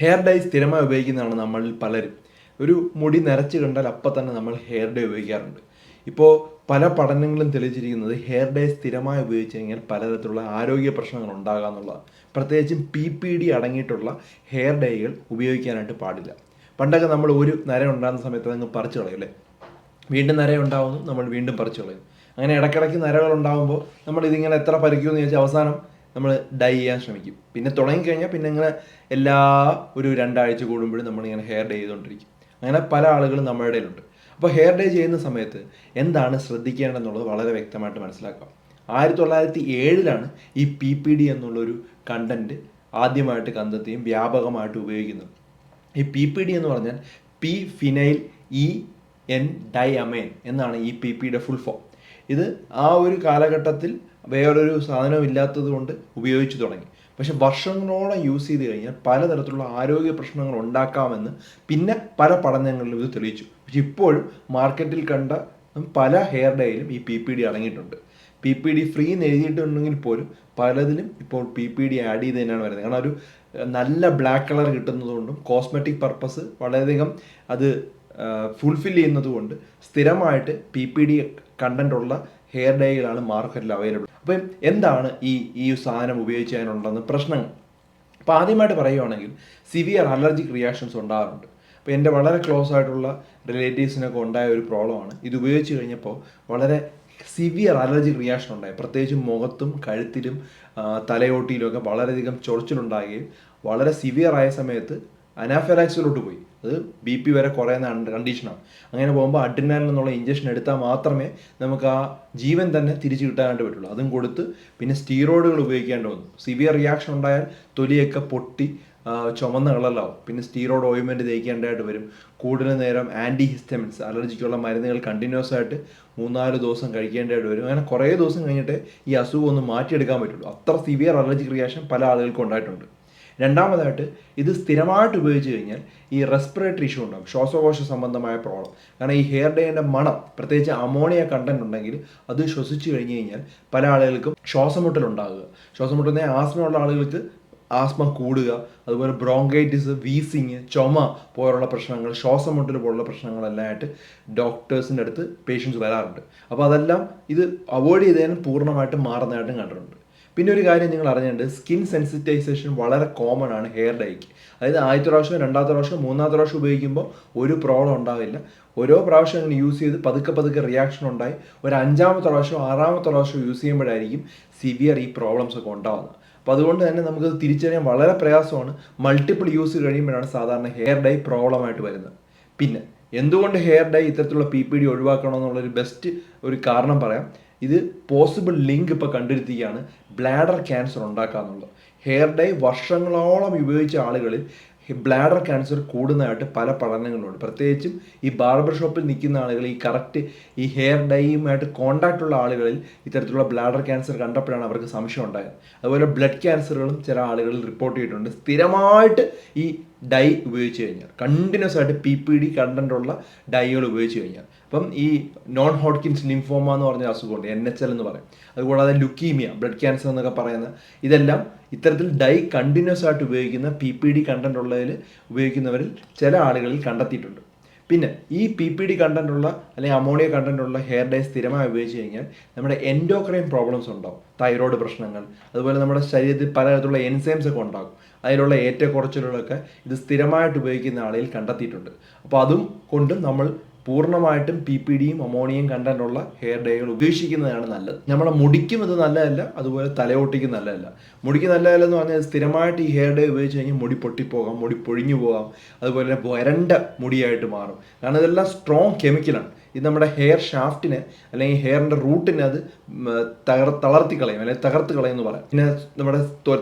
Hair dye സ്ഥിരമായി ഉപയോഗിക്കുന്നതാണ് നമ്മൾ പലരും. ഒരു മുടി നിറച്ച് കണ്ടാൽ അപ്പം തന്നെ നമ്മൾ ഹെയർ ഡൈ ഉപയോഗിക്കാറുണ്ട്. ഇപ്പോൾ പല പഠനങ്ങളും തെളിയിച്ചിരിക്കുന്നത് ഹെയർ ഡൈ സ്ഥിരമായി ഉപയോഗിച്ച് കഴിഞ്ഞാൽ പലതരത്തിലുള്ള ആരോഗ്യ പ്രശ്നങ്ങൾ ഉണ്ടാകാമെന്നുള്ളതാണ് പ്രത്യേകിച്ചും പി പി ഡി അടങ്ങിയിട്ടുള്ള ഹെയർ ഡൈകൾ ഉപയോഗിക്കാനായിട്ട് പാടില്ല. പണ്ടൊക്കെ നമ്മൾ ഒരു നര ഉണ്ടാകുന്ന സമയത്ത് അതങ്ങ് പറിച്ചു കളയും അല്ലേ? വീണ്ടും നര ഉണ്ടാകുന്നു നമ്മൾ വീണ്ടും പറിച്ചു കളയും. അങ്ങനെ ഇടയ്ക്കിടയ്ക്ക് നരകൾ ഉണ്ടാകുമ്പോൾ നമ്മൾ ഇതിങ്ങനെ എത്ര പരിക്കുമെന്ന് ചോദിച്ചാൽ അവസാനം നമ്മൾ ഡൈ ചെയ്യാൻ ശ്രമിക്കും. പിന്നെ തുടങ്ങിക്കഴിഞ്ഞാൽ പിന്നെ ഇങ്ങനെ എല്ലാ ഒരു രണ്ടാഴ്ച കൂടുമ്പോഴും നമ്മളിങ്ങനെ ഹെയർ ഡേ ചെയ്തുകൊണ്ടിരിക്കും അങ്ങനെ പല ആളുകളും നമ്മുടെ ഇടയിലുണ്ട് അപ്പോൾ ഹെയർ ഡേ ചെയ്യുന്ന സമയത്ത് എന്താണ് ശ്രദ്ധിക്കേണ്ടതെന്നുള്ളത് വളരെ വ്യക്തമായിട്ട് മനസ്സിലാക്കാം. ആയിരത്തി തൊള്ളായിരത്തി ഏഴിലാണ് ഈ പി പി ഡി എന്നുള്ളൊരു കണ്ടന്റ് ആദ്യമായിട്ട് കണ്ടെത്തുകയും വ്യാപകമായിട്ട് ഉപയോഗിക്കുന്നത്. ഈ പി പി ഡി എന്ന് പറഞ്ഞാൽ P phenyl E N di amine എന്നാണ് ഈ പി പിയുടെ ഫുൾ ഫോം ഇത് ആ ഒരു കാലഘട്ടത്തിൽ വേറൊരു സാധനവും ഇല്ലാത്തത് കൊണ്ട് ഉപയോഗിച്ചു തുടങ്ങി. പക്ഷെ വർഷങ്ങളോളം യൂസ് ചെയ്ത് കഴിഞ്ഞാൽ പലതരത്തിലുള്ള ആരോഗ്യ പ്രശ്നങ്ങൾ ഉണ്ടാക്കാമെന്ന് പിന്നെ പല പഠനങ്ങളിലും ഇത് തെളിയിച്ചു. പക്ഷെ ഇപ്പോഴും മാർക്കറ്റിൽ കണ്ട പല ഹെയർ ഡേയിലും ഈ പി പി ഡി അടങ്ങിയിട്ടുണ്ട്. പി പി ഡി ഫ്രീ എന്ന് എഴുതിയിട്ടുണ്ടെങ്കിൽ പോലും പലതിലും ഇപ്പോൾ പി പി ഡി ആഡ് ചെയ്ത് തന്നെയാണ് വരുന്നത്. കാരണം ഒരു നല്ല ബ്ലാക്ക് കളർ കിട്ടുന്നതുകൊണ്ടും കോസ്മെറ്റിക് പർപ്പസ് വളരെയധികം അത് ഫുൾഫിൽ ചെയ്യുന്നതുകൊണ്ട് സ്ഥിരമായിട്ട് പി പി ഡി കണ്ടന്റ് ഉള്ള ഹെയർ ഡൈകളാണ് മാർക്കറ്റിൽ അവൈലബിൾ അപ്പം എന്താണ് ഈ ഈ സാധനം ഉപയോഗിച്ചതിനുണ്ടെന്ന് പ്രശ്നങ്ങൾ? അപ്പോൾ ആദ്യമായിട്ട് പറയുവാണെങ്കിൽ സിവിയർ അലർജിക് റിയാക്ഷൻസ് ഉണ്ടാകാറുണ്ട് അപ്പോൾ എന്റെ വളരെ ക്ലോസ് ആയിട്ടുള്ള റിലേറ്റീവ്സിനൊക്കെ ഉണ്ടായ ഒരു പ്രോബ്ലമാണ്. ഇത് ഉപയോഗിച്ച് കഴിഞ്ഞപ്പോൾ വളരെ സിവിയർ അലർജിക് റിയാക്ഷൻ ഉണ്ടായി. പ്രത്യേകിച്ചും മുഖത്തും കഴുത്തിലും തലയോട്ടിയിലും ഒക്കെ വളരെയധികം ചൊറിച്ചിലുണ്ടാകുകയും വളരെ സിവിയർ ആയ സമയത്ത് അനാഫിലാക്സിലോട്ട് പോയി. അത് ബി പി വരെ കുറയുന്ന കണ്ടീഷനാണ് അങ്ങനെ പോകുമ്പോൾ അഡ്രിനാലിൻ എന്നുള്ള ഇഞ്ചക്ഷൻ എടുത്താൽ മാത്രമേ നമുക്ക് ആ ജീവൻ തന്നെ തിരിച്ചു കിട്ടാനായിട്ട് പറ്റുള്ളൂ. അതും കൊടുത്ത് പിന്നെ സ്റ്റീറോയിഡുകൾ ഉപയോഗിക്കേണ്ടി വന്നു. സിവിയർ റിയാക്ഷൻ ഉണ്ടായാൽ തൊലിയൊക്കെ പൊട്ടി ചുമന്ന കളറിലാവും. പിന്നെ സ്റ്റീറോയിഡ് ഓയിൻമെന്റ് തേക്കേണ്ടതായിട്ട് വരും. കൂടുതൽ നേരം ആന്റി ഹിസ്റ്റമിൻസ് അലർജിക്കുള്ള മരുന്നുകൾ കണ്ടിന്യൂസ് ആയിട്ട് മൂന്നാൽ ദിവസം കഴിക്കേണ്ടതായിട്ട് വരും. അങ്ങനെ കുറേ ദിവസം കഴിഞ്ഞിട്ട് ഈ അസുഖം ഒന്ന് മാറ്റിയെടുക്കാൻ പറ്റുള്ളൂ. അത്ര സിവിയർ അലർജിക് റിയാക്ഷൻ പല ആളുകൾക്കും ഉണ്ടായിട്ടുണ്ട്. രണ്ടാമതായിട്ട് ഇത് സ്ഥിരമായിട്ട് ഉപയോഗിച്ച് കഴിഞ്ഞാൽ ഈ റെസ്പിറേറ്ററി ഇഷ്യൂ ഉണ്ടാകും ശ്വാസകോശ സംബന്ധമായ പ്രോബ്ലം കാരണം ഈ ഹെയർ ഡേയുടെ മണം പ്രത്യേകിച്ച് അമോണിയ കണ്ടന്റ് ഉണ്ടെങ്കിൽ അത് ശ്വസിച്ചു കഴിഞ്ഞ് കഴിഞ്ഞാൽ പല ആളുകൾക്കും ശ്വാസമുട്ടൽ ഉണ്ടാകുക. ശ്വാസമുട്ടൽ ആസ്മയുള്ള ആളുകൾക്ക് ആസ്മ കൂടുക അതുപോലെ ബ്രോങ്കൈറ്റിസ് വീസിങ് ചുമ പോലുള്ള പ്രശ്നങ്ങൾ ശ്വാസമുട്ടൽ പോലുള്ള പ്രശ്നങ്ങളെല്ലാം ആയിട്ട് ഡോക്ടേഴ്സിന്റെ അടുത്ത് പേഷ്യൻസ് വരാറുണ്ട്. അപ്പോൾ അതെല്ലാം ഇത് അവോയ്ഡ് ചെയ്തതിനും പൂർണമായിട്ടും മാറുന്നതായിട്ടും കണ്ടിട്ടുണ്ട്. പിന്നെ ഒരു കാര്യം നിങ്ങൾ അറിഞ്ഞിട്ടുണ്ട് സ്കിൻ സെൻസിറ്റൈസേഷൻ വളരെ കോമൺ ആണ് ഹെയർ ഡൈക്ക് അതായത് ആദ്യത്തെ പ്രാവശ്യം രണ്ടാമത്തെ പ്രാവശ്യം മൂന്നാമത്തെ പ്രാവശ്യം ഉപയോഗിക്കുമ്പോൾ ഒരു പ്രോബ്ലം ഉണ്ടാവില്ല. ഓരോ പ്രാവശ്യം അങ്ങനെ യൂസ് ചെയ്ത് പതുക്കെ പതുക്കെ റിയാക്ഷൻ ഉണ്ടായി. ഒരു അഞ്ചാമത്തെ പ്രാവശ്യം ആറാമത്തെ പ്രാവശ്യം യൂസ് ചെയ്യുമ്പോഴായിരിക്കും സിവിയർ ഈ പ്രോബ്ലംസ് ഒക്കെ ഉണ്ടാകുന്നത് അപ്പോൾ അതുകൊണ്ട് തന്നെ നമുക്കത് തിരിച്ചറിയാൻ വളരെ പ്രയാസമാണ്. മൾട്ടിപ്പിൾ യൂസ് കഴിയുമ്പോഴാണ് സാധാരണ ഹെയർ ഡൈ പ്രോബ്ലമായിട്ട് വരുന്നത്. പിന്നെ എന്തുകൊണ്ട് ഹെയർ ഡൈ ഇത്തരത്തിലുള്ള പി പി ഡി ഒഴിവാക്കണം എന്നുള്ളൊരു ബെസ്റ്റ് ഒരു കാരണം പറയാം. ഇത് പോസിബിൾ ലിങ്ക് ഇപ്പോൾ കണ്ടിരുത്തിയാണ്. ബ്ലാഡർ ക്യാൻസർ ഉണ്ടാക്കാമെന്നുള്ളത് ഹെയർ ഡൈ വർഷങ്ങളോളം ഉപയോഗിച്ച ആളുകളിൽ ബ്ലാഡർ ക്യാൻസർ കൂടുന്നതായിട്ട് പല പഠനങ്ങളുണ്ട്. പ്രത്യേകിച്ചും ഈ ബാർബർ ഷോപ്പിൽ നിൽക്കുന്ന ആളുകൾ ഈ കറക്റ്റ് ഈ ഹെയർ ഡൈയുമായിട്ട് കോണ്ടാക്റ്റ് ഉള്ള ആളുകളിൽ ഇത്തരത്തിലുള്ള ബ്ലാഡർ ക്യാൻസർ കണ്ടപ്പോഴാണ് അവർക്ക് സംശയം ഉണ്ടായത്. അതുപോലെ ബ്ലഡ് ക്യാൻസറുകളും ചില ആളുകളിൽ റിപ്പോർട്ട് ചെയ്തിട്ടുണ്ട്. സ്ഥിരമായിട്ട് ഈ ഡൈ ഉപയോഗിച്ച് കഴിഞ്ഞാൽ കണ്ടിന്യൂസ് ആയിട്ട് പി പി ഡി കണ്ടന്റ് ഉള്ള ഡൈകൾ ഉപയോഗിച്ച് കഴിഞ്ഞാൽ. അപ്പം ഈ നോൺ ഹോട്ട്കിൻസ് ലിംഫോമ എന്ന് പറഞ്ഞ അസുഖമുണ്ട് എൻ എച്ച് എൽ എന്ന് പറയും. അതുകൂടാതെ ലുക്കീമിയ ബ്ലഡ് ക്യാൻസർ എന്നൊക്കെ പറയുന്ന ഇതെല്ലാം ഇത്തരത്തിൽ ഡൈ കണ്ടിന്യൂസ് ആയിട്ട് ഉപയോഗിക്കുന്ന പി പി ഡി കണ്ടന്റ് ഉള്ളതിൽ ഉപയോഗിക്കുന്നവരിൽ ചില ആളുകളിൽ കണ്ടെത്തിയിട്ടുണ്ട്. പിന്നെ ഈ പി പി ഡി കണ്ടന്റുള്ള അല്ലെങ്കിൽ അമോണിയ കണ്ടന്റുള്ള ഹെയർ ഡൈ സ്ഥിരമായി ഉപയോഗിച്ച് കഴിഞ്ഞാൽ നമ്മുടെ എൻഡോക്രൈൻ പ്രോബ്ലംസ് ഉണ്ടാവും. തൈറോയ്ഡ് പ്രശ്നങ്ങൾ അതുപോലെ നമ്മുടെ ശരീരത്തിൽ പലതരത്തിലുള്ള എൻസൈംസ് ഒക്കെ ഉണ്ടാകും. അതിലുള്ള ഏറ്റക്കുറച്ചിലുകളൊക്കെ ഇത് സ്ഥിരമായിട്ട് ഉപയോഗിക്കുന്ന ആളുകൾ കണ്ടെത്തിയിട്ടുണ്ട്. അപ്പോൾ അതും കൊണ്ട് നമ്മൾ പൂർണമായിട്ടും പി പി ഡിയും അമോണിയം കണ്ടന്റുള്ള ഹെയർ ഡേകൾ ഉപേക്ഷിക്കുന്നതാണ് നല്ലത്. നമ്മുടെ മുടിക്കും ഇത് നല്ലതല്ല അതുപോലെ തലയോട്ടിക്കും നല്ലതല്ല. മുടിക്ക് നല്ലതല്ല എന്ന് പറഞ്ഞാൽ സ്ഥിരമായിട്ട് ഈ ഹെയർ ഡേ ഉപയോഗിച്ച് കഴിഞ്ഞാൽ മുടി പൊട്ടിപ്പോകാം മുടി പൊഴിഞ്ഞു പോകാം അതുപോലെ തന്നെ വരണ്ട മുടിയായിട്ട് മാറും. കാരണം ഇതെല്ലാം സ്ട്രോങ് കെമിക്കലാണ് ഇത് നമ്മുടെ ഹെയർ ഷാഫ്റ്റിനെ അല്ലെങ്കിൽ ഹെയറിന്റെ റൂട്ടിനെ അത് തകർ തളർത്തി കളയും അല്ലെങ്കിൽ തകർത്ത് കളയും എന്ന് പറയാം. പിന്നെ നമ്മുടെ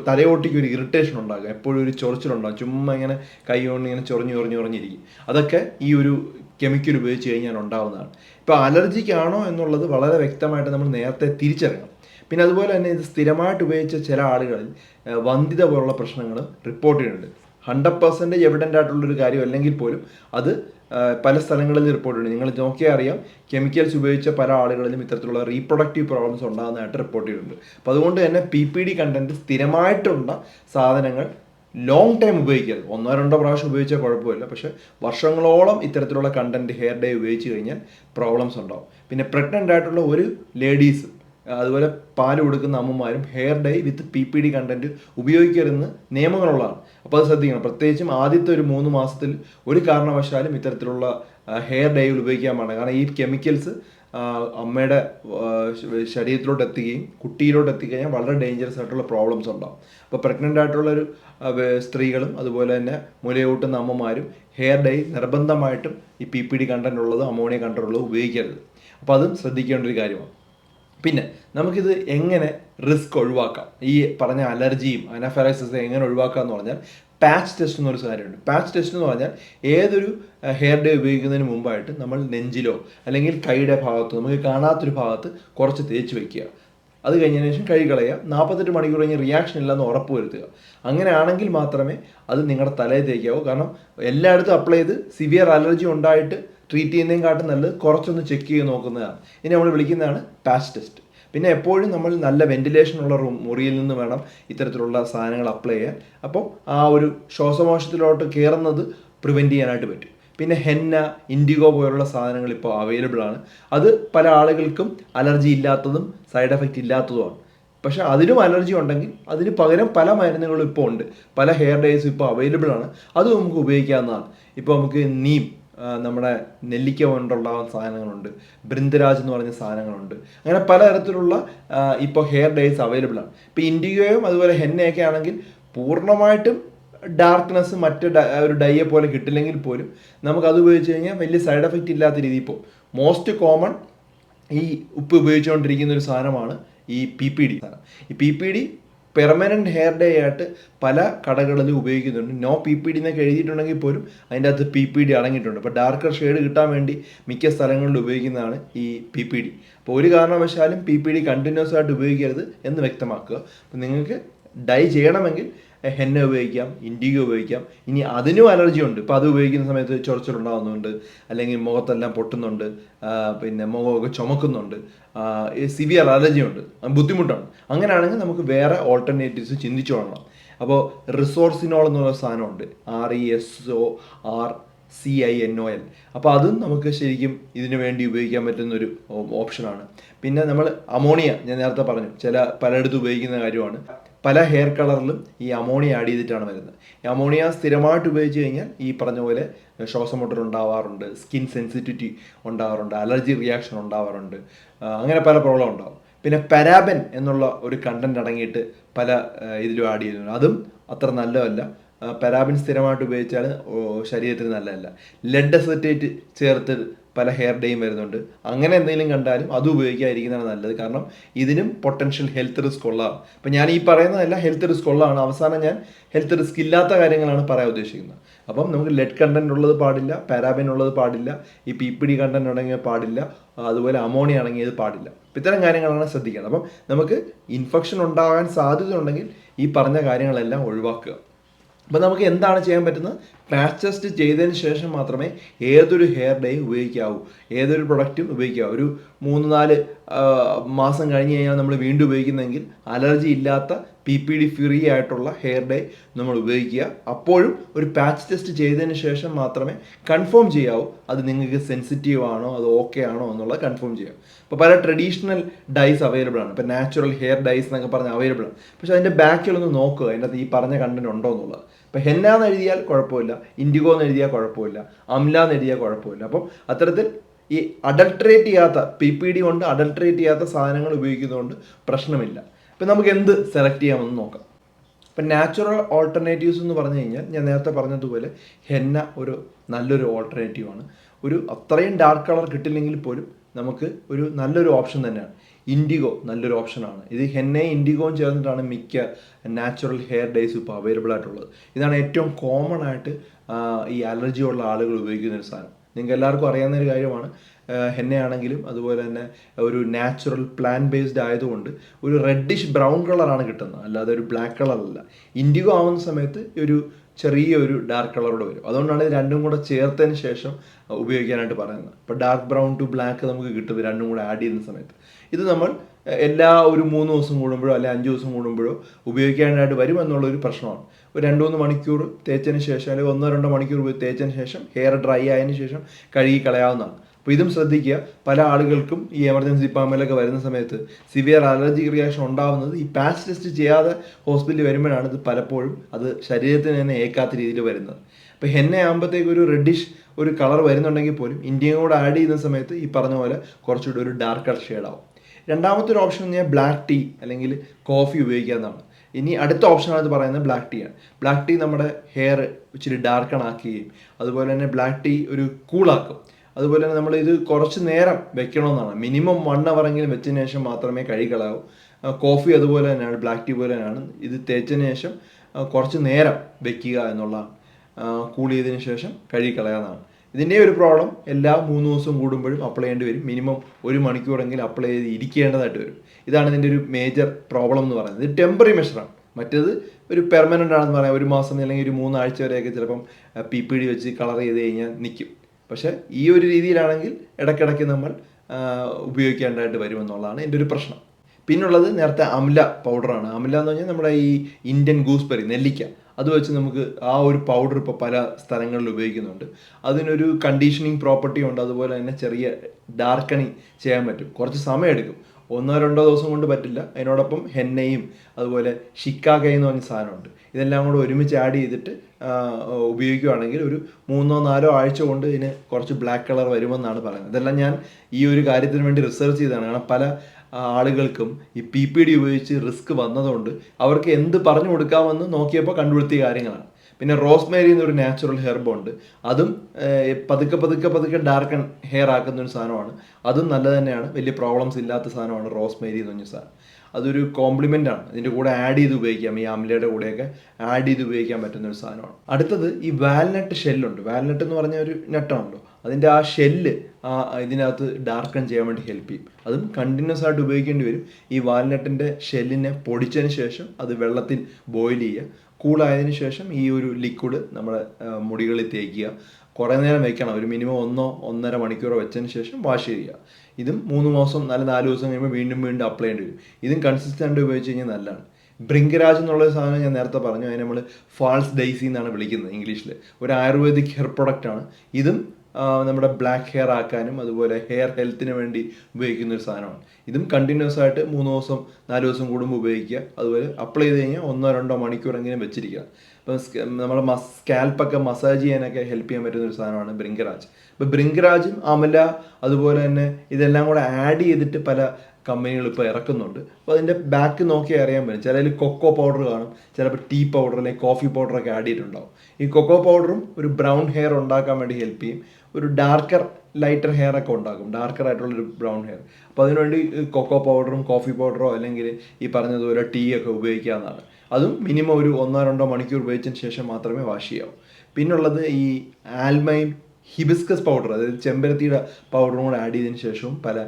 തലയോട്ടിക്ക് ഒരു ഇറിറ്റേഷൻ ഉണ്ടാകും. എപ്പോഴും ഒരു ചൊറിച്ചിലുണ്ടാകും ചുമ്മാ ഇങ്ങനെ കൈ കൊണ്ട് ഇങ്ങനെ ചൊറിഞ്ഞു ചൊറിഞ്ഞു ചൊറിഞ്ഞിരിക്കും. അതൊക്കെ ഈ ഒരു കെമിക്കൽ ഉപയോഗിച്ച് കഴിഞ്ഞാൽ ഉണ്ടാവുന്നതാണ്. ഇപ്പോൾ അലർജിക്കാണോ എന്നുള്ളത് വളരെ വ്യക്തമായിട്ട് നമ്മൾ നേരത്തെ തിരിച്ചറിയണം. പിന്നെ അതുപോലെ തന്നെ ഇത് സ്ഥിരമായിട്ട് ഉപയോഗിച്ച ചില ആളുകളിൽ വന്ധ്യത പോലുള്ള പ്രശ്നങ്ങൾ റിപ്പോർട്ട് ചെയ്യുന്നുണ്ട്. ഹൺഡ്രഡ് പെർസെന്റേജ് എവിഡന്റ് ആയിട്ടുള്ളൊരു കാര്യം അല്ലെങ്കിൽ പോലും അത് പല സ്ഥലങ്ങളിൽ റിപ്പോർട്ട് ചെയ്യുന്നുണ്ട്. നിങ്ങൾ നോക്കിയാൽ അറിയാം കെമിക്കൽസ് ഉപയോഗിച്ച പല ആളുകളിലും ഇത്തരത്തിലുള്ള റീപ്രൊഡക്റ്റീവ് പ്രോബ്ലംസ് ഉണ്ടാകുന്നതായിട്ട് റിപ്പോർട്ട് ചെയ്യുന്നുണ്ട്. അപ്പോൾ അതുകൊണ്ട് തന്നെ പി പി ഡി കണ്ടന്റ് സ്ഥിരമായിട്ടുള്ള സാധനങ്ങൾ ലോങ് ടൈം ഉപയോഗിക്കരുത്. ഒന്നോ രണ്ടോ പ്രാവശ്യം ഉപയോഗിച്ചാൽ കുഴപ്പമില്ല. പക്ഷേ വർഷങ്ങളോളം ഇത്തരത്തിലുള്ള കണ്ടന്റ് ഹെയർ ഡേ ഉപയോഗിച്ച് കഴിഞ്ഞാൽ പ്രോബ്ലംസ് ഉണ്ടാവും. പിന്നെ പ്രഗ്നന്റ് ആയിട്ടുള്ള ഒരു ലേഡീസ് അതുപോലെ പാൽ കൊടുക്കുന്ന അമ്മമാരും hair dye with P P D content ഉപയോഗിക്കരുതെന്ന് നിയമങ്ങളുള്ളതാണ്. അപ്പോൾ അത് ശ്രദ്ധിക്കണം. പ്രത്യേകിച്ചും ആദ്യത്തെ ഒരു മൂന്ന് മാസത്തിൽ ഒരു കാരണവശാലും ഇത്തരത്തിലുള്ള ഹെയർ ഡൈകൾ ഉപയോഗിക്കാൻ പാടില്ല. കാരണം ഈ കെമിക്കൽസ് അമ്മയുടെ ശരീരത്തിലോട്ട് എത്തുകയും കുട്ടിയിലോട്ട് എത്തിക്കഴിഞ്ഞാൽ വളരെ ഡേഞ്ചറസ് ആയിട്ടുള്ള പ്രോബ്ലംസ് ഉണ്ടാവും. അപ്പോൾ പ്രഗ്നന്റ് ആയിട്ടുള്ള ഒരു സ്ത്രീകളും അതുപോലെ തന്നെ മുലയൂട്ടുന്ന അമ്മമാരും ഹെയർ ഡൈ നിർബന്ധമായിട്ടും ഈ പി പി ഡി കണ്ടന്റ് ഉള്ളത് അമോണിയ കണ്ടന്റ് ഉള്ളത് ഉപയോഗിക്കരുത്. അപ്പോൾ അതും ശ്രദ്ധിക്കേണ്ട ഒരു കാര്യമാണ്. പിന്നെ നമുക്കിത് എങ്ങനെ റിസ്ക് ഒഴിവാക്കാം? ഈ പറഞ്ഞ അലർജിയും അനഫലൈസിസ് എങ്ങനെ ഒഴിവാക്കാം എന്ന് പറഞ്ഞാൽ പാച്ച് ടെസ്റ്റ് എന്നൊരു കാര്യമുണ്ട് പാച്ച് ടെസ്റ്റ് എന്ന് പറഞ്ഞാൽ ഏതൊരു ഹെയർ ഡേ ഉപയോഗിക്കുന്നതിന് മുമ്പായിട്ട് നമ്മൾ നെഞ്ചിലോ അല്ലെങ്കിൽ കൈയുടെ ഭാഗത്തോ നമുക്ക് കാണാത്തൊരു ഭാഗത്ത് കുറച്ച് തേച്ച് വെക്കുക. അത് കഴിഞ്ഞതിന് ശേഷം കൈ കളയുക നാൽപ്പത്തെട്ട് മണിക്കൂർ കഴിഞ്ഞ് റിയാക്ഷൻ ഇല്ലെന്ന് ഉറപ്പ് വരുത്തുക. അങ്ങനെയാണെങ്കിൽ മാത്രമേ അത് നിങ്ങളുടെ തലയിൽ തേക്കാവൂ. കാരണം എല്ലായിടത്തും അപ്ലൈ ചെയ്ത് സിവിയർ അലർജി ഉണ്ടായിട്ട് ട്രീറ്റ് ചെയ്യുന്നതിനും കാട്ടും നല്ലത് കുറച്ചൊന്ന് ചെക്ക് ചെയ്ത് നോക്കുന്നതാണ്. ഇനി നമ്മൾ വിളിക്കുന്നതാണ് പാച്ച് ടെസ്റ്റ് പിന്നെ എപ്പോഴും നമ്മൾ നല്ല വെന്റിലേഷൻ ഉള്ള റൂം മുറിയിൽ നിന്ന് വേണം ഇത്തരത്തിലുള്ള സാധനങ്ങൾ അപ്ലൈ ചെയ്യാൻ. അപ്പോൾ ആ ഒരു ശ്വാസകോശത്തിലോട്ട് കയറുന്നത് പ്രിവെന്റ് ചെയ്യാനായിട്ട് പറ്റും. പിന്നെ ഹെന്ന ഇൻഡിഗോ പോലുള്ള സാധനങ്ങൾ ഇപ്പോൾ അവൈലബിൾ ആണ്. അത് പല ആളുകൾക്കും അലർജി ഇല്ലാത്തതും സൈഡ് എഫക്റ്റ് ഇല്ലാത്തതുമാണ്. പക്ഷേ അതിനും അലർജി ഉണ്ടെങ്കിൽ അതിന് പകരം പല മരുന്നുകളും ഇപ്പോൾ ഉണ്ട്. പല ഹെയർ ഡേയ്സും ഇപ്പോൾ അവൈലബിൾ ആണ്. അത് നമുക്ക് ഉപയോഗിക്കാവുന്നതാണ്. ഇപ്പോൾ നമുക്ക് നീം നമ്മുടെ നെല്ലിക്ക കൊണ്ടുള്ള സാധനങ്ങളുണ്ട്. ബൃന്ദരാജ് എന്ന് പറഞ്ഞ സാധനങ്ങളുണ്ട്. അങ്ങനെ പലതരത്തിലുള്ള ഇപ്പോൾ ഹെയർ ഡേയ്സ് അവൈലബിൾ ആണ്. ഇപ്പോൾ ഇൻഡിഗോയും അതുപോലെ ഹെന്നയൊക്കെ ആണെങ്കിൽ പൂർണമായിട്ടും ഡാർക്ക്നെസ് മറ്റ് ഒരു ഡൈയെ പോലെ കിട്ടില്ലെങ്കിൽ പോലും നമുക്ക് അത് ഉപയോഗിച്ച് കഴിഞ്ഞാൽ വലിയ സൈഡ് എഫക്റ്റ് ഇല്ലാത്ത രീതിയിൽ ഇപ്പോൾ മോസ്റ്റ് കോമൺ ഈ ഉപ്പ് ഉപയോഗിച്ചുകൊണ്ടിരിക്കുന്ന ഒരു സാധനമാണ് ഈ പി പി ഡി സാധനം ഈ P P D permanent hair dye ആയിട്ട് പല കടകളിലും ഉപയോഗിക്കുന്നുണ്ട്. നോ പി പി ഡി എന്നൊക്കെ എഴുതിയിട്ടുണ്ടെങ്കിൽ പോലും അതിന്റെ അകത്ത് പി പി ഡി അടങ്ങിയിട്ടുണ്ട്. അപ്പോൾ ഡാർക്കർ ഷെയ്ഡ് കിട്ടാൻ വേണ്ടി മിക്ക സ്ഥലങ്ങളിലും ഉപയോഗിക്കുന്നതാണ് ഈ പി പി ഡി അപ്പോൾ ഒരു കാരണവശാലും പി പി ഡി കണ്ടിന്യൂസ് ആയിട്ട് ഉപയോഗിക്കരുത് എന്ന് വ്യക്തമാക്കുക. അപ്പോൾ നിങ്ങൾക്ക് ഡൈ ചെയ്യണമെങ്കിൽ ഹെന്ന ഉപയോഗിക്കാം ഇൻഡിഗോ ഉപയോഗിക്കാം. ഇനി അതിനും അലർജി ഉണ്ട്. ഇപ്പോൾ അത് ഉപയോഗിക്കുന്ന സമയത്ത് ചൊറച്ചിലുണ്ടാകുന്നുണ്ട് അല്ലെങ്കിൽ മുഖത്തെല്ലാം പൊട്ടുന്നുണ്ട്. പിന്നെ മുഖമൊക്കെ ചുമക്കുന്നുണ്ട്. സിവിയർ അലർജി ഉണ്ട്. ബുദ്ധിമുട്ടാണ്. അങ്ങനെയാണെങ്കിൽ നമുക്ക് വേറെ ഓൾട്ടർനേറ്റീവ്സ് ചിന്തിച്ചു കൊള്ളണം അപ്പോൾ റിസോർസിനോൾ എന്നുള്ള സാധനമുണ്ട്. R E S O R C I N O L അപ്പോൾ അതും നമുക്ക് ശരിക്കും ഇതിനു വേണ്ടി ഉപയോഗിക്കാൻ പറ്റുന്ന ഒരു ഓപ്ഷനാണ്. പിന്നെ നമ്മൾ അമോണിയ ഞാൻ നേരത്തെ പറഞ്ഞു ചില പലയിടത്തും ഉപയോഗിക്കുന്ന കാര്യമാണ്. പല ഹെയർ കളറിലും ഈ അമോണിയ ആഡ് ചെയ്തിട്ടാണ് വരുന്നത്. ഈ അമോണിയ സ്ഥിരമായിട്ട് ഉപയോഗിച്ച് കഴിഞ്ഞാൽ ഈ പറഞ്ഞ പോലെ ശ്വാസമുട്ടൽ ഉണ്ടാവാറുണ്ട് സ്കിൻ സെൻസിറ്റിവിറ്റി ഉണ്ടാവാറുണ്ട് അലർജി റിയാക്ഷൻ ഉണ്ടാവാറുണ്ട് അങ്ങനെ പല പ്രോബ്ലം ഉണ്ടാവും. പിന്നെ പരാബൻ എന്നുള്ള ഒരു കണ്ടന്റ് അടങ്ങിയിട്ട് പല ഇതിലും ആഡ് ചെയ്യുന്നുണ്ട് അതും അത്ര നല്ലതല്ല. പാരാബിൻ സ്ഥിരമായിട്ട് ഉപയോഗിച്ചാൽ ശരീരത്തിന് നല്ലതല്ല. ലെഡ് അസറ്റേറ്റ് ചേർത്ത് പല ഹെയർ ഡേയും വരുന്നുണ്ട്. അങ്ങനെ എന്തെങ്കിലും കണ്ടാലും അത് ഉപയോഗിക്കാതിരിക്കുന്നതാണ് നല്ലത്. കാരണം ഇതിനും പൊട്ടൻഷ്യൽ ഹെൽത്ത് റിസ്ക് ഉള്ളതാണ് അപ്പം ഞാൻ ഈ പറയുന്നതെല്ലാം ഹെൽത്ത് റിസ്ക് ഉള്ളതാണ്. അവസാനം ഞാൻ ഹെൽത്ത് റിസ്ക് ഇല്ലാത്ത കാര്യങ്ങളാണ് പറയാൻ ഉദ്ദേശിക്കുന്നത്. അപ്പം നമുക്ക് ലെഡ് കണ്ടന്റ് ഉള്ളത് പാടില്ല പാരാബിൻ ഉള്ളത് പാടില്ല ഈ പി പി ഡി കണ്ടന്റ് ഉണ്ടെങ്കിൽ പാടില്ല അതുപോലെ അമോണിയ ആണെങ്കിൽ അത് പാടില്ല ഇത്തരം കാര്യങ്ങളാണ് ശ്രദ്ധിക്കുന്നത് അപ്പം നമുക്ക് ഇൻഫെക്ഷൻ ഉണ്ടാകാൻ സാധ്യത ഉണ്ടെങ്കിൽ ഈ പറഞ്ഞ കാര്യങ്ങളെല്ലാം ഒഴിവാക്കുക. അപ്പം നമുക്ക് എന്താണ് ചെയ്യാൻ പറ്റുന്നത്? പാച്ച് ടെസ്റ്റ് ചെയ്തതിന് ശേഷം മാത്രമേ ഏതൊരു ഹെയർ ഡേയും ഉപയോഗിക്കാവൂ. ഏതൊരു പ്രൊഡക്റ്റും ഉപയോഗിക്കാവൂ. ഒരു മൂന്ന് നാല് മാസം കഴിഞ്ഞ് കഴിഞ്ഞാൽ നമ്മൾ വീണ്ടും ഉപയോഗിക്കുന്നെങ്കിൽ അലർജി ഇല്ലാത്ത പി പി ഡി ഫ്രീ ആയിട്ടുള്ള ഹെയർ ഡേ നമ്മൾ ഉപയോഗിക്കുക. അപ്പോഴും ഒരു പാച്ച് ടെസ്റ്റ് ചെയ്തതിന് ശേഷം മാത്രമേ കൺഫേം ചെയ്യാവൂ അത് നിങ്ങൾക്ക് സെൻസിറ്റീവ് ആണോ അത് ഓക്കെ ആണോ എന്നുള്ളത് കൺഫേം ചെയ്യാം. ഇപ്പോൾ പല ട്രഡീഷണൽ ഡൈസ് അവൈലബിൾ ആണ്. ഇപ്പോൾ നാച്ചുറൽ ഹെയർ ഡൈസ് എന്നൊക്കെ പറഞ്ഞ് അവൈലബിൾ ആണ്. പക്ഷേ അതിന്റെ ബാക്കിലൊന്ന് നോക്കുക. അതിന്റെ അകത്ത് ഈ പറഞ്ഞ കണ്ടന്റ് ഉണ്ടോ എന്നുള്ളത്. ഇപ്പോൾ ഹെന്ന എന്ന് എഴുതിയാൽ കുഴപ്പമില്ല ഇൻഡിഗോ എന്ന് എഴുതിയാൽ കുഴപ്പമില്ല അംല എന്ന് എഴുതിയാൽ കുഴപ്പമില്ല. അപ്പം അത്തരത്തിൽ ഈ അഡൾട്രേറ്റ് ചെയ്യാത്ത പി പി ഡി കൊണ്ട് അഡൾട്രേറ്റ് ചെയ്യാത്ത സാധനങ്ങൾ ഉപയോഗിക്കുന്നതുകൊണ്ട് പ്രശ്നമില്ല. ഇപ്പം നമുക്ക് എന്ത് സെലക്ട് ചെയ്യാമെന്ന് നോക്കാം. ഇപ്പം നാച്ചുറൽ ഓൾട്ടർനേറ്റീവ്സ് എന്ന് പറഞ്ഞു കഴിഞ്ഞാൽ ഞാൻ നേരത്തെ പറഞ്ഞതുപോലെ ഹെന്ന ഒരു നല്ലൊരു ഓൾട്ടർനേറ്റീവാണ് ഒരു അത്രയും ഡാർക്ക് കളർ കിട്ടില്ലെങ്കിൽ പോലും നമുക്ക് ഒരു നല്ലൊരു ഓപ്ഷൻ തന്നെയാണ്. ഇൻഡിഗോ നല്ലൊരു ഓപ്ഷനാണ്. ഇത് ഹെന്നെ ഇൻഡിഗോയും ചേർന്നിട്ടാണ് മിക്ക നാച്ചുറൽ ഹെയർ ഡേയ്സ് ഇപ്പോൾ അവൈലബിൾ ആയിട്ടുള്ളത്. ഇതാണ് ഏറ്റവും കോമൺ ആയിട്ട് ഈ അലർജി ഉള്ള ആളുകൾ ഉപയോഗിക്കുന്ന ഒരു സാധനം. നിങ്ങൾക്ക് എല്ലാവർക്കും അറിയാവുന്ന ഒരു കാര്യമാണ് ഹെന്നയാണെങ്കിലും അതുപോലെ തന്നെ ഒരു നാച്ചുറൽ പ്ലാൻ ബേസ്ഡ് ആയതുകൊണ്ട് ഒരു റെഡിഷ് ബ്രൗൺ കളറാണ് കിട്ടുന്നത്. അല്ലാതെ ഒരു ബ്ലാക്ക് കളറല്ല. ഇൻഡിഗോ ആവുന്ന സമയത്ത് ഒരു ചെറിയ ഒരു ഡാർക്ക് കളറോട് വരും. അതുകൊണ്ടാണ് രണ്ടും കൂടെ ചേർത്തതിന് ശേഷം ഉപയോഗിക്കാനായിട്ട് പറയുന്നത്. ഇപ്പോൾ ഡാർക്ക് ബ്രൗൺ ടു ബ്ലാക്ക് നമുക്ക് കിട്ടും രണ്ടും കൂടെ ആഡ് ചെയ്യുന്ന സമയത്ത്. ഇത് നമ്മൾ എല്ലാ ഒരു മൂന്ന് ദിവസം കൂടുമ്പോഴോ അല്ലെങ്കിൽ അഞ്ച് ദിവസം കൂടുമ്പോഴോ ഉപയോഗിക്കാനായിട്ട് വരും എന്നുള്ളൊരു പ്രശ്നമാണ്. ഒരു രണ്ട് മൂന്ന് മണിക്കൂർ തേച്ചതിന് ശേഷം അല്ലെങ്കിൽ ഒന്നോ രണ്ടോ മണിക്കൂർ തേച്ചതിന് ശേഷം ഹെയർ ഡ്രൈ ആയതിനു ശേഷം കഴുകി കളയാവുന്നതാണ്. അപ്പോൾ ഇതും ശ്രദ്ധിക്കുക. പല ആളുകൾക്കും ഈ എമർജൻസി ഡിപ്പാർട്ട്മെന്റിലൊക്കെ വരുന്ന സമയത്ത് സിവിയർ അലർജി റിയാക്ഷൻ ഉണ്ടാവുന്നത് ഈ പാച്ച് ടെസ്റ്റ് ചെയ്യാതെ ഹോസ്പിറ്റലിൽ വരുമ്പോഴാണ് ഇത് പലപ്പോഴും അത് ശരീരത്തിന് തന്നെ ഏക്കാത്ത രീതിയിൽ വരുന്നത്. അപ്പോൾ ഹെന്ന ആകുമ്പോഴത്തേക്ക് ഒരു റെഡിഷ് ഒരു കളർ വരുന്നുണ്ടെങ്കിൽ പോലും ഇന്ത്യയും കൂടെ ആഡ് ചെയ്യുന്ന സമയത്ത് ഈ പറഞ്ഞ പോലെ കുറച്ചുകൂടി ഒരു ഡാർക്കർ ഷെയ്ഡാവും രണ്ടാമത്തെ ഒരു ഓപ്ഷൻ എന്ന് പറഞ്ഞാൽ ബ്ലാക്ക് ടീ അല്ലെങ്കിൽ കോഫി ഉപയോഗിക്കാമെന്നാണ് ഇനി അടുത്ത ഓപ്ഷനാണ് പറയുന്നത് ബ്ലാക്ക് ടീ ആണ്. ബ്ലാക്ക് ടീ നമ്മുടെ ഹെയർ ഇച്ചിരി ഡാർക്കൺ ആക്കുകയും അതുപോലെ തന്നെ ബ്ലാക്ക് ടീ ഒരു കൂളാക്കും അതുപോലെ തന്നെ നമ്മൾ ഇത് കുറച്ച് നേരം വെക്കണമെന്നാണ്. മിനിമം വൺ അവറെങ്കിലും വെച്ചതിന് ശേഷം മാത്രമേ കഴിക്കളാവൂ കോഫി അതുപോലെ തന്നെയാണ് ബ്ലാക്ക് ടീ പോലെ തന്നെയാണ്. ഇത് തേച്ചതിന് ശേഷം കുറച്ച് നേരം വെക്കുക എന്നുള്ളതാണ് കൂൾ ചെയ്തതിന് ശേഷം കഴിക്കളയാന്നാണ് ഇതിന്റെ ഒരു പ്രോബ്ലം എല്ലാ മൂന്ന് ദിവസവും കൂടുമ്പോഴും അപ്ലൈ ചെയ്യേണ്ടി വരും. മിനിമം ഒരു മണിക്കൂറെങ്കിലും അപ്ലൈ ചെയ്ത് ഇരിക്കേണ്ടതായിട്ട് വരും. ഇതാണ് ഇതിന്റെ ഒരു മേജർ പ്രോബ്ലം എന്ന് പറയുന്നത്. ഇത് ടെമ്പററി മെഷറാണ് മറ്റേത് ഒരു പെർമനന്റ് ആണെന്ന് പറയാം. ഒരു മാസം അല്ലെങ്കിൽ ഒരു മൂന്നാഴ്ച വരെയൊക്കെ ചിലപ്പം പി പി ഡി വെച്ച് കളർ ചെയ്ത് കഴിഞ്ഞാൽ നിൽക്കും പക്ഷേ ഈ ഒരു രീതിയിലാണെങ്കിൽ ഇടയ്ക്കിടയ്ക്ക് നമ്മൾ ഉപയോഗിക്കേണ്ടതായിട്ട് വരുമെന്നുള്ളതാണ് എന്റെ ഒരു പ്രശ്നം. പിന്നുള്ളത് നേരത്തെ അംല പൗഡറാണ്. അംല എന്ന് പറഞ്ഞാൽ നമ്മുടെ ഈ ഇന്ത്യൻ ഗൂസ്ബെറി നെല്ലിക്ക. അത് വെച്ച് നമുക്ക് ആ ഒരു പൗഡർ ഇപ്പോൾ പല സ്ഥലങ്ങളിൽ ഉപയോഗിക്കുന്നുണ്ട്. അതിനൊരു കണ്ടീഷനിങ് പ്രോപ്പർട്ടി ഉണ്ട്. അതുപോലെ തന്നെ ചെറിയ ഡാർക്കണിങ് ചെയ്യാൻ പറ്റും. കുറച്ച് സമയം എടുക്കും. ഒന്നോ രണ്ടോ ദിവസം കൊണ്ട് പറ്റില്ല. അതിനോടൊപ്പം ഹെന്നയും അതുപോലെ ഷിക്കാഗ എന്ന് പറഞ്ഞ സാധനമുണ്ട്. ഇതെല്ലാം കൂടെ ഒരുമിച്ച് ആഡ് ചെയ്തിട്ട് ഉപയോഗിക്കുകയാണെങ്കിൽ ഒരു മൂന്നോ നാലോ ആഴ്ച കൊണ്ട് ഇതിന് കുറച്ച് ബ്ലാക്ക് കളർ വരുമെന്നാണ് പറയുന്നത്. ഇതെല്ലാം ഞാൻ ഈ ഒരു കാര്യത്തിന് വേണ്ടി റിസർച്ച് ചെയ്തതാണ്. കാരണം പല ആളുകൾക്കും ഈ പി പി ഡി ഉപയോഗിച്ച് റിസ്ക് വന്നതുകൊണ്ട് അവർക്ക് എന്ത് പറഞ്ഞു കൊടുക്കാമെന്ന് നോക്കിയപ്പോൾ കണ്ടുപിടുത്തിയ കാര്യങ്ങളാണ്. പിന്നെ റോസ്മേരി എന്നൊരു നാച്ചുറൽ ഉണ്ട്. അതും പതുക്കെ പതുക്കെ പതുക്കെ ഡാർക്കൺ ഹെയർ ആക്കുന്ന ഒരു സാധനമാണ്. അതും നല്ലത് തന്നെയാണ്. വലിയ പ്രോബ്ലംസ് ഇല്ലാത്ത സാധനമാണ് റോസ്മേരി എന്ന് പറഞ്ഞ സാധനം. അതൊരു കോംപ്ലിമെന്റ് ആണ്. ഇതിന്റെ കൂടെ ആഡ് ചെയ്ത് ഉപയോഗിക്കാം. ഈ അമിലയുടെ കൂടെയൊക്കെ ആഡ് ചെയ്ത് ഉപയോഗിക്കാൻ പറ്റുന്ന ഒരു സാധനമാണ്. അടുത്തത് ഈ വാൽനട്ട് ഷെല്ലുണ്ട് വാൽനട്ട് എന്ന് പറഞ്ഞ ഒരു നട്ടാണല്ലോ അതിന്റെ ആ ഷെല്ല് ആ ഇതിനകത്ത് ഡാർക്കൺ ചെയ്യാൻ വേണ്ടി ഹെൽപ്പ് ചെയ്യും. അതും കണ്ടിന്യൂസ് ആയിട്ട് ഉപയോഗിക്കേണ്ടി വരും. ഈ വാൽനട്ടിന്റെ ഷെല്ലിനെ പൊടിച്ചതിന് ശേഷം അത് വെള്ളത്തിൽ ബോയിൽ ചെയ്യുക. കൂളായതിനു ശേഷം ഈ ഒരു ലിക്വിഡ് നമ്മൾ മുടികളിൽ തേക്കുക. കുറേ നേരം വെക്കണം. ഒരു മിനിമം ഒന്നോ ഒന്നര മണിക്കൂറോ വെച്ചതിന് ശേഷം വാഷ് ചെയ്യുക. ഇതും മൂന്ന് മാസം നാല് നാല് ദിവസം കഴിയുമ്പോൾ വീണ്ടും വീണ്ടും അപ്ലൈ ചെയ്യേണ്ടി വരും. ഇതും കൺസിസ്റ്റന്റ് ഉപയോഗിച്ച് കഴിഞ്ഞാൽ നല്ലതാണ്. ബ്രിങ്കരാജ് എന്നുള്ള സാധനം ഞാൻ നേരത്തെ പറഞ്ഞു. അതിനെ നമ്മൾ ഫാൾസ് ഡൈസി എന്നാണ് വിളിക്കുന്നത് ഇംഗ്ലീഷിൽ ഒരു ആയുർവേദിക് ഹെയർ പ്രൊഡക്റ്റ് ആണ്. ഇതും നമ്മുടെ ബ്ലാക്ക് ഹെയർ ആക്കാനും അതുപോലെ ഹെയർ ഹെൽത്തിന് വേണ്ടി ഉപയോഗിക്കുന്ന ഒരു സാധനമാണ്. ഇതും കണ്ടിന്യൂസ് ആയിട്ട് മൂന്ന് ദിവസം നാല് ദിവസം കൂടുമ്പോൾ ഉപയോഗിക്കുക. അതുപോലെ അപ്ലൈ ചെയ്ത് കഴിഞ്ഞാൽ ഒന്നോ രണ്ടോ മണിക്കൂറെങ്കിലും വെച്ചിരിക്കുക. അപ്പം നമ്മുടെ മസ് സ്കാൽപ്പൊക്കെ മസാജ് ചെയ്യാനൊക്കെ ഹെൽപ്പ് ചെയ്യാൻ പറ്റുന്ന ഒരു സാധനമാണ് ബ്രിങ്കരാജ് അപ്പോൾ ബ്രിങ്കരാജും അമല അതുപോലെ തന്നെ ഇതെല്ലാം കൂടെ ആഡ് ചെയ്തിട്ട് പല കമ്പനികൾ ഇപ്പോൾ ഇറക്കുന്നുണ്ട്. അപ്പോൾ അതിന്റെ ബാക്ക് നോക്കി അറിയാൻ പറ്റും. ചിലതിൽ കൊക്കോ പൗഡർ കാണും. ചിലപ്പോൾ ടീ പൗഡർ അല്ലെങ്കിൽ കോഫി പൗഡറൊക്കെ ആഡ് ചെയ്തിട്ടുണ്ടാവും. ഈ കൊക്കോ പൗഡറും ഒരു ബ്രൗൺ ഹെയർ ഉണ്ടാക്കാൻ വേണ്ടി ഹെൽപ്പ് ചെയ്യും. ഒരു ഡാർക്കർ ലൈറ്റർ ഹെയർ ഒക്കെ ഉണ്ടാക്കും. ഡാർക്കർ ആയിട്ടുള്ളൊരു ബ്രൗൺ ഹെയർ അപ്പോൾ അതിനുവേണ്ടി കൊക്കോ പൗഡറും കോഫി പൗഡറോ അല്ലെങ്കിൽ ഈ പറഞ്ഞതുപോലെ ടീ ഒക്കെ ഉപയോഗിക്കാവുന്നതാണ്. അതും മിനിമം ഒരു ഒന്നോ രണ്ടോ മണിക്കൂർ ഉപയോഗിച്ചതിന് ശേഷം മാത്രമേ വാഷ് ചെയ്യാവൂ. പിന്നുള്ളത് ഈ ആൽമൈൻ ഹിബിസ്കസ് പൗഡർ അതായത് ചെമ്പരത്തിയുടെ പൗഡറും കൂടെ ആഡ് ചെയ്തതിന് ശേഷവും പല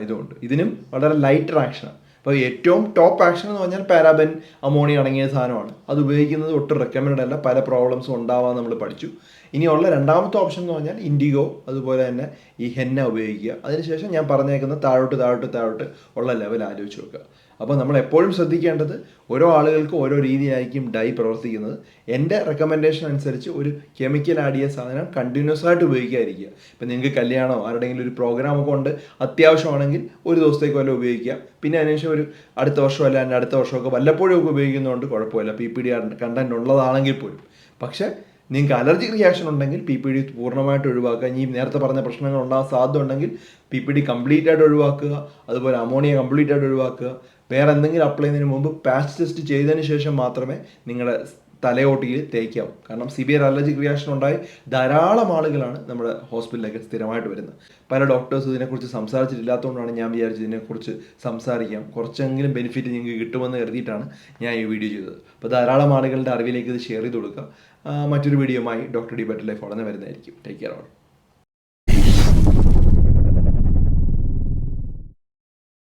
ഇതുമുണ്ട് ഇതിനും വളരെ ലൈറ്റർ ആക്ഷനാണ് അപ്പോൾ ഏറ്റവും ടോപ്പ് ആക്ഷൻ എന്ന് പറഞ്ഞാൽ പാരാബൻ അമോണിയ അടങ്ങിയ സാധനമാണ്. അത് ഉപയോഗിക്കുന്നത് ഒട്ടും റെക്കമെൻഡ് അല്ല. പല പ്രോബ്ലംസും ഉണ്ടാവാൻ നമ്മൾ പഠിച്ചു. ഇനിയുള്ള രണ്ടാമത്തെ ഓപ്ഷൻ എന്ന് പറഞ്ഞാൽ ഇൻഡിഗോ അതുപോലെ തന്നെ ഈ ഹെന്ന ഉപയോഗിക്കുക. അതിനുശേഷം ഞാൻ പറഞ്ഞേക്കുന്ന താഴോട്ട് താഴോട്ട് താഴോട്ട് ഉള്ള ലെവൽ ആലോചിച്ച് വെക്കുക അപ്പോൾ നമ്മൾ എപ്പോഴും ശ്രദ്ധിക്കേണ്ടത് ഓരോ ആളുകൾക്കും ഓരോ രീതിയായിരിക്കും ഡൈ പ്രവർത്തിക്കുന്നത്. എന്റെ റെക്കമെൻഡേഷൻ അനുസരിച്ച് ഒരു കെമിക്കൽ ചെയ്യുന്ന സാധനം കണ്ടിന്യൂസ് ആയിട്ട് ഉപയോഗിക്കാതിരിക്കുക. ഇപ്പം നിങ്ങൾക്ക് കല്യാണമോ ആരുടെങ്കിലും ഒരു പ്രോഗ്രാമൊക്കെ ഉണ്ട് അത്യാവശ്യമാണെങ്കിൽ ഒരു ദിവസത്തേക്ക് വല്ല ഉപയോഗിക്കുക. പിന്നെ അതിനുശേഷം ഒരു അടുത്ത വർഷം അല്ല അടുത്ത വർഷമൊക്കെ വല്ലപ്പോഴും ഒക്കെ ഉപയോഗിക്കുന്നതുകൊണ്ട് കുഴപ്പമില്ല. പി പി ഡി കണ്ടന്റ് ഉള്ളതാണെങ്കിൽ പോലും. പക്ഷേ നിങ്ങൾക്ക് അലർജിക് റിയാക്ഷൻ ഉണ്ടെങ്കിൽ പി പി ഡി പൂർണമായിട്ട് ഒഴിവാക്കുക. ഇനി നേരത്തെ പറഞ്ഞ പ്രശ്നങ്ങൾ ഉണ്ടാകാൻ സാധ്യത ഉണ്ടെങ്കിൽ പി പി ഡി കംപ്ലീറ്റ് ആയിട്ട് ഒഴിവാക്കുക. അതുപോലെ അമോണിയ കംപ്ലീറ്റ് ആയിട്ട് ഒഴിവാക്കുക. വേറെ എന്തെങ്കിലും അപ്ലൈ ചെയ്യുന്നതിന് മുമ്പ് പാച്ച് ടെസ്റ്റ് ചെയ്തതിന് ശേഷം മാത്രമേ നിങ്ങളുടെ തലയോട്ടിയിൽ തേക്കാവൂ. കാരണം സിവിയർ അലർജിക് റിയാക്ഷൻ ഉണ്ടായി. ധാരാളം ആളുകളാണ് നമ്മുടെ ഹോസ്പിറ്റലിലേക്ക് സ്ഥിരമായിട്ട് വരുന്നത്. പല ഡോക്ടേഴ്സ് ഇതിനെക്കുറിച്ച് സംസാരിച്ചിട്ടില്ലാത്തതുകൊണ്ടാണ് ഞാൻ വിചാരിച്ചത് ഇതിനെക്കുറിച്ച് സംസാരിക്കാം. കുറച്ചെങ്കിലും ബെനിഫിറ്റ് നിങ്ങൾക്ക് കിട്ടുമെന്ന് കരുതിയിട്ടാണ് ഞാൻ ഈ വീഡിയോ ചെയ്തത്. അപ്പോൾ ധാരാളം ആളുകളുടെ അറിവിലേക്ക് ഇത് ഷെയർ ചെയ്ത് കൊടുക്കുക. മറ്റൊരു വീഡിയോയുമായി ഡോക്ടർ ഡി ബെറ്റർ ലൈഫ് ഉടനെ വരുന്നതായിരിക്കും. Take care all